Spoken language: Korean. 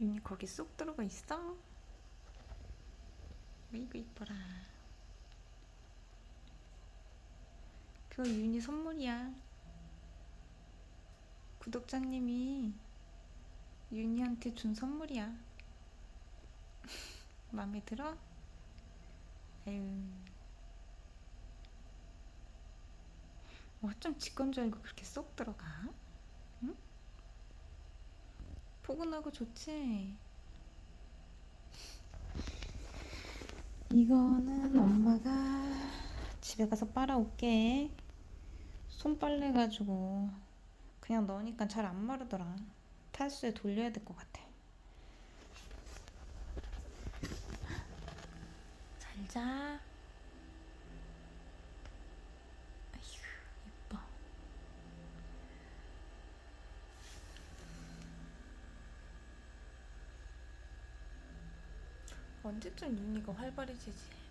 윤이 거기 쏙 들어가 있어? 아이고 이뻐라. 그거 윤이 선물이야. 구독자님이 윤이한테 준 선물이야. 마음에 들어? 아유. 어쩜 지건 줄 알고 그렇게 쏙 들어가? 응? 포근하고 좋지? 이거는 엄마가 집에 가서 빨아올게. 손빨래 가지고 그냥 넣으니까 잘 안 마르더라. 탈수에 돌려야 될 것 같아. 잘 자. 아휴, 예뻐. 언제쯤 윤희가 활발해지지?